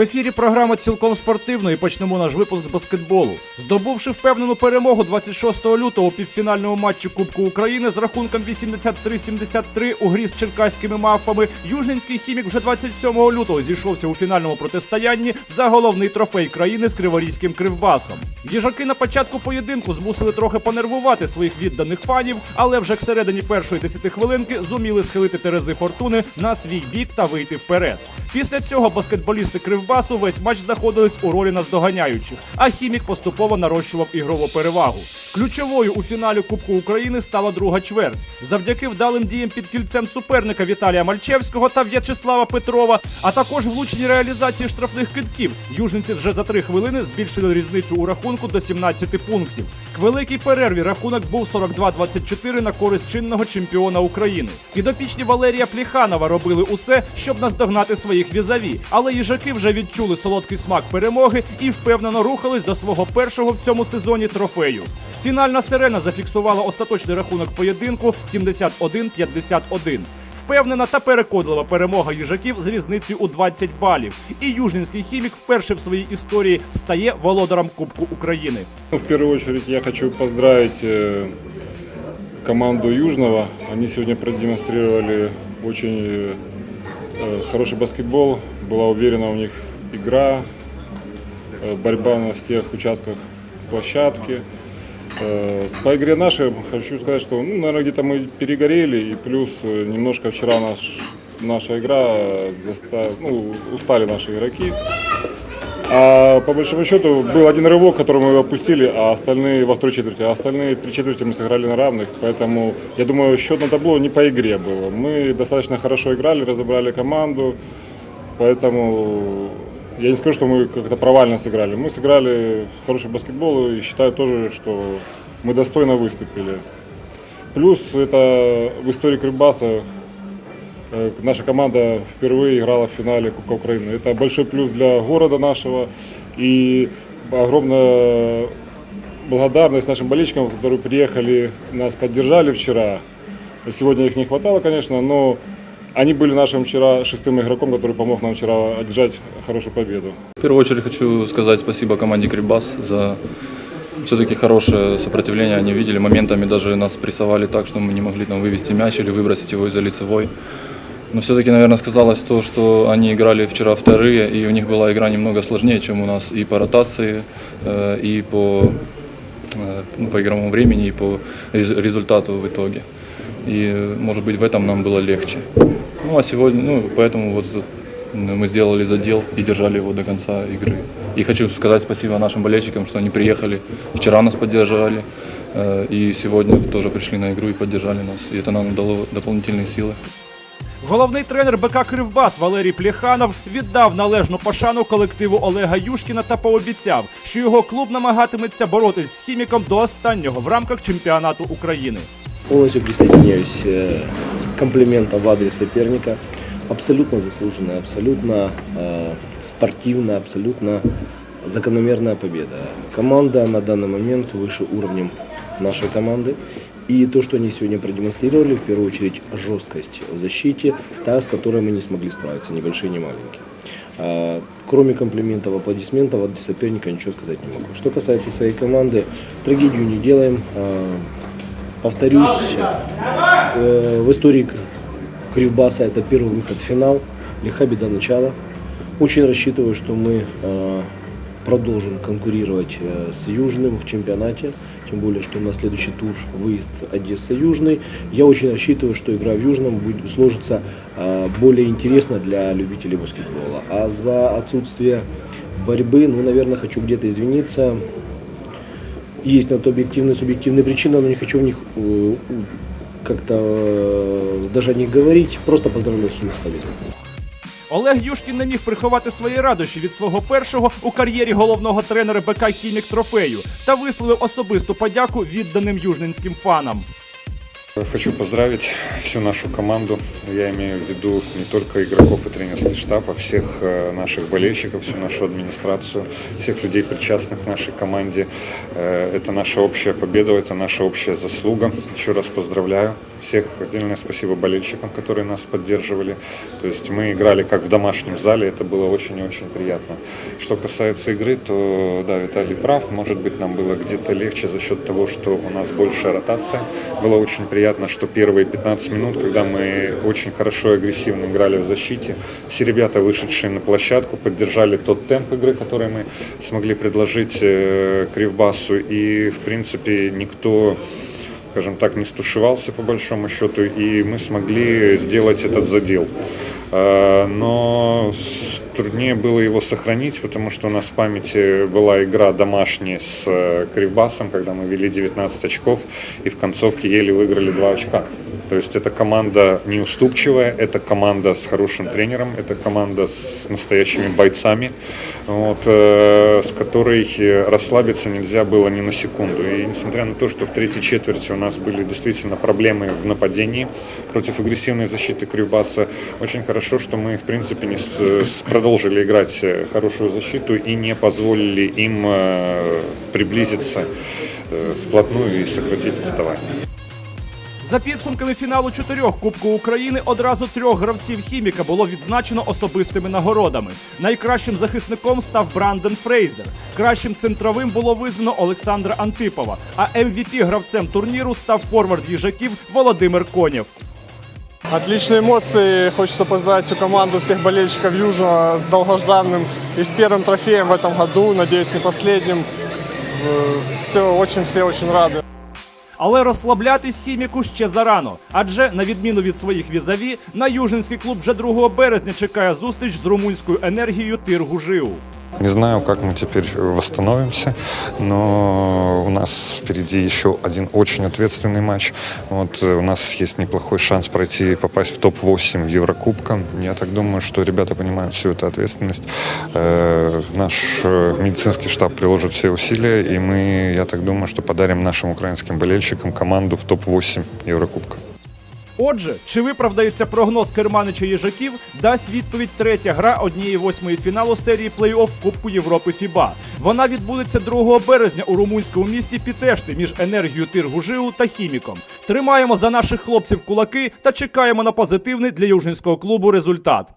В ефірі програма цілком спортивно і почнемо наш випуск з баскетболу. Здобувши впевнену перемогу 26 лютого у півфінальному матчі Кубку України з рахунком 83-73 у грі з черкаськими мавпами, Южненський хімік вже 27 лютого зійшовся у фінальному протистоянні за головний трофей країни з криворізьким кривбасом. Їжаки на початку поєдинку змусили трохи понервувати своїх відданих фанів, але вже к середині першої 10 хвилинки зуміли схилити терези фортуни на свій бік та вийти вперед. Після цього баскетболісти Кривбасу весь матч знаходились у ролі наздоганяючих, а хімік поступово нарощував ігрову перевагу. Ключовою у фіналі Кубку України стала друга чверть. Завдяки вдалим діям під кільцем суперника Віталія Мальчевського та В'ячеслава Петрова, а також влучній реалізації штрафних китків. Южниці вже за три хвилини збільшили різницю у рахунку до 17 пунктів. К великій перерві рахунок був 42-24 на користь чинного чемпіона України. Підопічні Валерія Пліханова робили усе, щоб наздогнати своїх візаві, але їжаки вже відчули солодкий смак перемоги і впевнено рухались до свого першого в цьому сезоні трофею. Фінальна сирена зафіксувала остаточний рахунок поєдинку 71-51. Впевнена та переконлива перемога їжаків з різницею у 20 балів. І южненський хімік вперше в своїй історії стає володарем Кубку України. Ну, В первую очередь я хочу поздравить э, команду Южного. Они сегодня продемонстрировали очень э, хороший баскетбол. Была уверена у них игра, э, борьба на всех участках площадки. Э, По игре нашей хочу сказать, что, ну, наверное, где-то мы перегорели, и плюс э, немножко вчера наш, наша игра, ну, устали наши игроки. А по большому счету был один рывок, который мы опустили, а остальные во второй четверти, а остальные три четверти мы сыграли на равных. Поэтому я думаю, счет на табло не по игре было. Мы достаточно хорошо играли, разобрали команду. Поэтому я не скажу, что мы как-то провально сыграли. Мы сыграли хороший баскетбол и считаю тоже, что мы достойно выступили. Плюс это в истории Крыбаса Э, Наша команда впервые играла в финале Кубка Украины. Это большой плюс для города нашего и огромная благодарность нашим болельщикам, которые приехали, нас поддержали вчера. Сегодня их не хватало, конечно, но они были нашим вчера шестым игроком, который помог нам вчера одержать хорошую победу. В первую очередь хочу сказать спасибо команде Крибас за все-таки хорошее сопротивление. Они видели, моментами даже нас прессовали так, что мы не могли там вывести мяч или выбросить его из-за лицевой. Но все-таки, наверное, сказалось то, что они играли вчера вторые, и у них была игра немного сложнее, чем у нас и по ротации, э, и по, э, ну, по игровому времени, и по рез- результату в итоге. И, э, может быть, в этом нам было легче. Ну, а сегодня, ну, поэтому вот мы сделали задел и держали его до конца игры. И хочу сказать спасибо нашим болельщикам, что они приехали, вчера нас поддержали, э, и сегодня тоже пришли на игру и поддержали нас. И это нам дало дополнительные силы. Головний тренер БК Кривбас Валерій Плеханов віддав належну пошану колективу Олега Юшкіна та пообіцяв, що його клуб намагатиметься боротись з хіміком до останнього в рамках чемпіонату України. Полностью присоединяюсь э, к комплиментам в адрес соперника. Абсолютно заслуженная, абсолютно э, спортивная, абсолютно закономерная победа. Команда на данный момент выше уровнем нашей команды. И то, что они сегодня продемонстрировали, в первую очередь жесткость в защите, та, с которой мы не смогли справиться, ни большие, ни маленькие. А, Кроме комплиментов, аплодисментов, от соперника ничего сказать не могу. Что касается своей команды, трагедию не делаем. Повторюсь, э, в истории Кривбаса это первый выход в финал, лиха беда начала. Очень рассчитываю, что мы э, продолжим конкурировать э, с Южным в чемпионате, тем более, что на следующий тур выезд Одесса-Южный. Я очень рассчитываю, что игра в Южном будет сложиться э, более интересно для любителей баскетбола. А за отсутствие борьбы, ну, наверное, хочу где-то извиниться. Есть на то объективные, субъективные причины, но не хочу в них э, у- как-то э, даже о них говорить. Просто поздравляю Химик с победой. Олег Юшкін не міг приховати свої радощі від свого першого у кар'єрі головного тренера БК Хімік трофею та висловив особисту подяку відданим южненським фанам. Хочу поздравить всю нашу команду. Я имею в виду не только игроков и тренерский штаб, а всех э, наших болельщиков, всю нашу администрацию, всех людей, причастных к нашей команде. Э, Это наша общая победа, это наша общая заслуга. Еще раз поздравляю. Всех отдельное спасибо болельщикам, которые нас поддерживали. То есть мы играли как в домашнем зале, это было очень и очень приятно. Что касается игры, то да, Виталий прав. Может быть, нам было где-то легче за счет того, что у нас большая ротация. Было очень приятно, что первые 15 минут, когда мы очень хорошо и агрессивно играли в защите, все ребята, вышедшие на площадку, поддержали тот темп игры, который мы смогли предложить э, Кривбасу. И, в принципе, никто скажем так, не стушевался по большому счету, и мы смогли сделать этот задел. Э, Но труднее было его сохранить, потому что у нас в памяти была игра домашняя с э, Кривбасом, когда мы вели 19 очков и в концовке еле выиграли 2 очка. То есть это команда неуступчивая, это команда с хорошим тренером, это команда с настоящими бойцами, вот, э, с которой э, расслабиться нельзя было ни на секунду. И несмотря на то, что в третьей четверти у нас были действительно проблемы в нападении против агрессивной защиты Кривбаса, очень хорошо, что мы, в принципе, не с- продолжили играть э, хорошую защиту и не позволили им э, приблизиться э, вплотную и сократить отставание. За підсумками фіналу чотирьох Кубку України одразу трьох гравців хіміка було відзначено особистими нагородами. Найкращим захисником став Бранден Фрейзер. Кращим центровим було визнано Олександра Антипова. А MVP гравцем турніру став форвард їжаків Володимир Конєв. Отличные эмоции. Хочется поздравить всю команду, всех болельщиков Южного с долгожданным и с первым трофеем в этом году. Надеюсь, не последним. Все, очень, все очень рады. Але розслаблятись хіміку ще зарано, адже на відміну від своїх візаві, на Южинський клуб вже 2 березня чекає зустріч з румунською енергією Тиргу Жиу. Не знаю, как мы теперь восстановимся, но у нас впереди еще один очень ответственный матч. Вот э, у нас есть неплохой шанс пройти и попасть в топ-8 Еврокубка. Я так думаю, что ребята понимают всю эту ответственность. Э, Наш э, медицинский штаб приложит все усилия, и мы, я так думаю, что подарим нашим украинским болельщикам команду в топ-8 Еврокубка. Отже, чи виправдається прогноз Керманича їжаків, дасть відповідь третя гра однієї восьмої фіналу серії плей-офф Кубку Європи ФІБА. Вона відбудеться 2 березня у румунському місті Пітешти між енергією Тиргужиу та хіміком. Тримаємо за наших хлопців кулаки та чекаємо на позитивний для южинського клубу результат.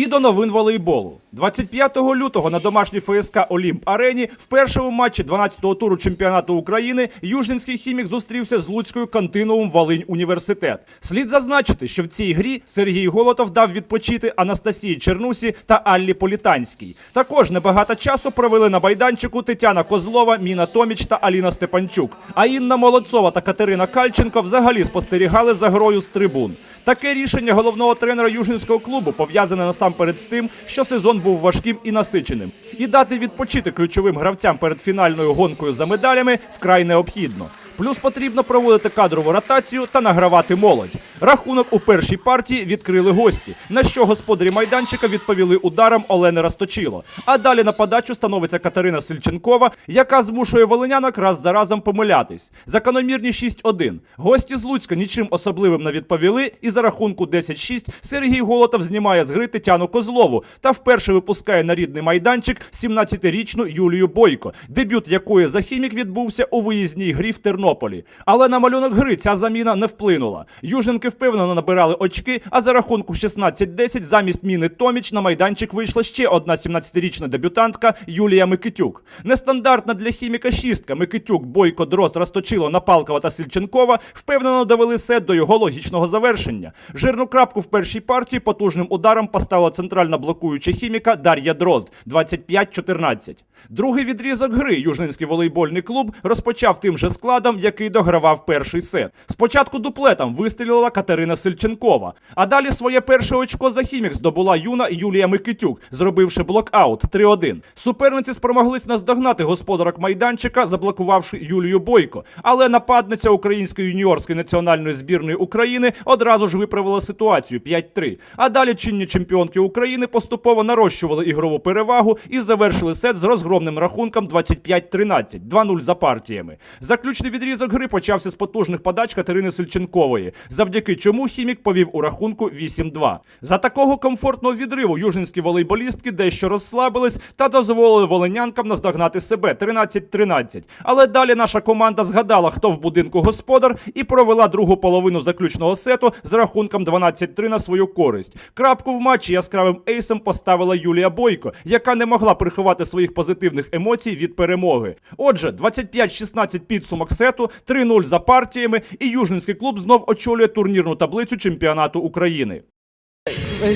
І до новин волейболу. 25 лютого на домашній ФСК Олімп Арені в першому матчі 12-го туру чемпіонату України Южненський хімік зустрівся з Луцькою континуум Волинь Університет. Слід зазначити, що в цій грі Сергій Голотов дав відпочити Анастасії Чернусі та Аллі Політанській. Також небагато часу провели на майданчику Тетяна Козлова, Міна Томіч та Аліна Степанчук. А Інна Молодцова та Катерина Кальченко взагалі спостерігали за грою з трибун. Таке рішення головного тренера Южненського клубу пов'язане насамперед з тим, що сезон був важким і насиченим. І дати відпочити ключовим гравцям перед фінальною гонкою за медалями вкрай необхідно. Плюс потрібно проводити кадрову ротацію та награвати молодь. Рахунок у першій партії відкрили гості, на що господарі майданчика відповіли ударом Олени Расточило. А далі на подачу становиться Катерина Сильченкова, яка змушує волинянок раз за разом помилятись. Закономірні 6-1. Гості з Луцька нічим особливим не відповіли, і за рахунку 10-6 Сергій Голотов знімає з гри Тетяну Козлову та вперше випускає на рідний майданчик 17-річну Юлію Бойко, дебют якої за хімік відбувся у виїзній грі в Тернополі. Але на малюнок гри ця заміна не вплинула. Юженки впевнено набирали очки, а за рахунку 16-10 замість міни Томіч на майданчик вийшла ще одна 17-річна дебютантка Юлія Микитюк. Нестандартна для хіміка шістка Микитюк, Бойко, Дрозд, Расточило, Напалкова та Сільченкова впевнено довели сет до його логічного завершення. Жирну крапку в першій партії потужним ударом поставила центральна блокуюча хіміка Дар'я Дрозд 25-14. Другий відрізок гри Южненський волейбольний клуб розпочав тим же складом, який догравав перший сет. Спочатку дуплетом вистрілила Катерина Сильченкова, а далі своє перше очко за хімік здобула юна Юлія Микитюк, зробивши блокаут 3-1. Суперниці спромоглись наздогнати господарок майданчика, заблокувавши Юлію Бойко. Але нападниця української юніорської національної збірної України одразу ж виправила ситуацію 5-3. А далі чинні чемпіонки України поступово нарощували ігрову перевагу і завершили сет з розгромним рахунком 25-13, 2-0 за партіями. Заключний відрізок гри почався з потужних подач Катерини Сильченкової. Завдяки завдяки чому хімік повів у рахунку 8-2. За такого комфортного відриву южинські волейболістки дещо розслабились та дозволили волинянкам наздогнати себе 13-13. Але далі наша команда згадала, хто в будинку господар, і провела другу половину заключного сету з рахунком 12-3 на свою користь. Крапку в матчі яскравим ейсом поставила Юлія Бойко, яка не могла приховати своїх позитивних емоцій від перемоги. Отже, 25-16 підсумок сету, 3-0 за партіями, і Южинський клуб знов очолює турнірну таблицю чемпіонату України.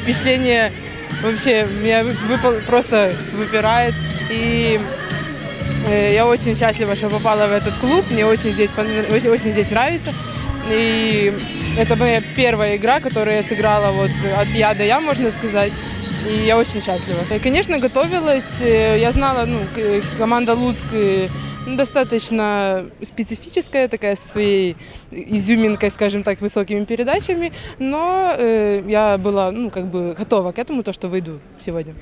Впечатление вообще меня выпал, просто выпирает. И э, я очень счастлива, что попала в этот клуб. Мне очень здесь, пон- очень, очень здесь нравится. И это моя первая игра, которую я сыграла вот от я до я, можно сказать. И я очень счастлива. И, конечно, готовилась. э, Я знала, ну, к- команда Луцк э, ну, достаточно специфическая, такая со своей изюминкой, скажем так, высокими передачами. Но э, я была, ну, как бы готова к этому, то, что выйду сегодня.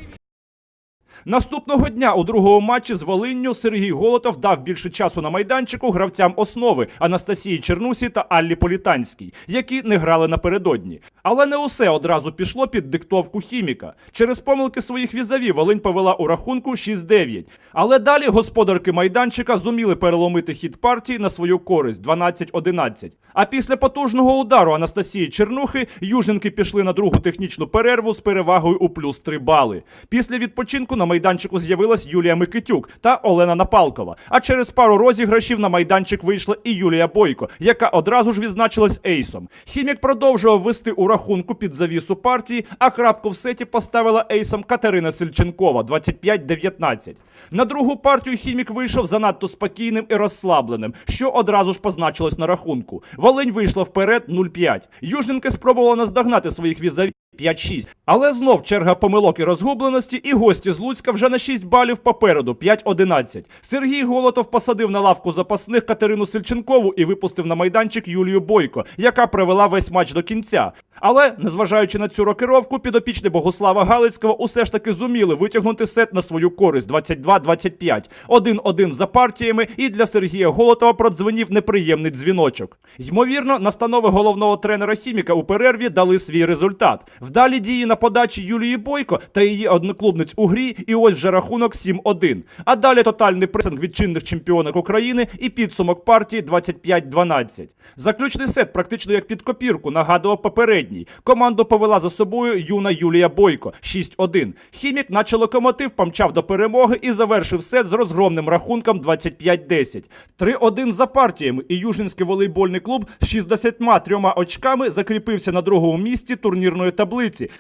Наступного дня у другому матчі з Волинню Сергій Голотов дав більше часу на майданчику гравцям основи Анастасії Чернусі та Аллі Політанській, які не грали напередодні. Але не усе одразу пішло під диктовку хіміка. Через помилки своїх візаві Волинь повела у рахунку 6-9. Але далі господарки майданчика зуміли переломити хід партії на свою користь 12-11. А після потужного удару Анастасії Чернухи южненки пішли на другу технічну перерву з перевагою у плюс 3 бали. Після відпочинку на майданчику з'явилась Юлія Микитюк та Олена Напалкова. А через пару розіграшів на майданчик вийшла і Юлія Бойко, яка одразу ж відзначилась ейсом. Хімік продовжував вести у рахунку під завісу партії, а крапку в сеті поставила ейсом Катерина Сельченкова 25-19. На другу партію хімік вийшов занадто спокійним і розслабленим, що одразу ж позначилось на рахунку. Волинь вийшла вперед 0-5. Южненки спробували наздогнати своїх візаві 5-6. Але знов черга помилок і розгубленості, і гості з Луцька вже на 6 балів попереду 5-11. Сергій Голотов посадив на лавку запасних Катерину Сельченкову і випустив на майданчик Юлію Бойко, яка провела весь матч до кінця. Але, незважаючи на цю рокировку, підопічні Богослава Галицького усе ж таки зуміли витягнути сет на свою користь 22-25. 1-1 за партіями, і для Сергія Голотова продзвенів неприємний дзвіночок. Ймовірно, настанови головного тренера хіміка у перерві дали свій результат. Вдалі дії на подачі Юлії Бойко та її одноклубниць у грі, і ось вже рахунок 7-1. А далі тотальний пресинг від чинних чемпіонок України і підсумок партії 25-12. Заключний сет, практично як під копірку, нагадував попередній. Команду повела за собою юна Юлія Бойко 6-1. Хімік, наче локомотив, помчав до перемоги і завершив сет з розгромним рахунком 25-10. 3-1 за партіями, і Южинський волейбольний клуб з 63 очками закріпився на другому місці турнірної таблиці,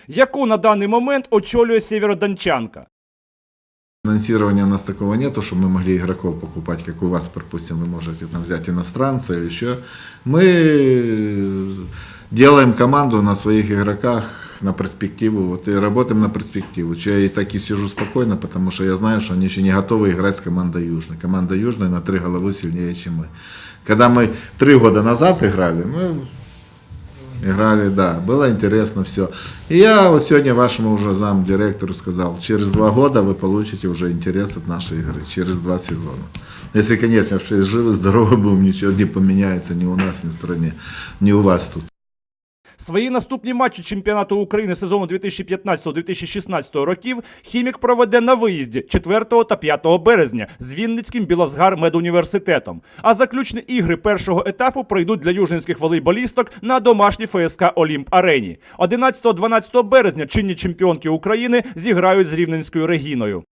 яку на даний момент очолює сєвєродончанка. Финансирования у нас такого нету, чтобы мы могли игроков покупать, как у вас, допустим, вы можете там взять иностранца или еще. Мы делаем команду на своих игроках на перспективу, вот и работаем на перспективу. Че Я и так и сижу спокойно, потому что я знаю, что они еще не готовы играть с командой Южной. Команда Южная на три головы сильнее, чем мы. Когда мы три года назад играли, мы Играли, да, было интересно все. И я вот сегодня вашему уже замдиректору сказал, через два года вы получите уже интерес от нашей игры, через два сезона. Если, конечно, все живы, здоровы будем, ничего не поменяется ни у нас, ни в стране, ни у вас тут. Свої наступні матчі чемпіонату України сезону 2015-2016 років хімік проведе на виїзді 4 та 5 березня з Вінницьким Білозгар медуніверситетом. А заключні ігри першого етапу пройдуть для южинських волейболісток на домашній ФСК Олімп Арені. 11-12 березня чинні чемпіонки України зіграють з Рівненською Регіною.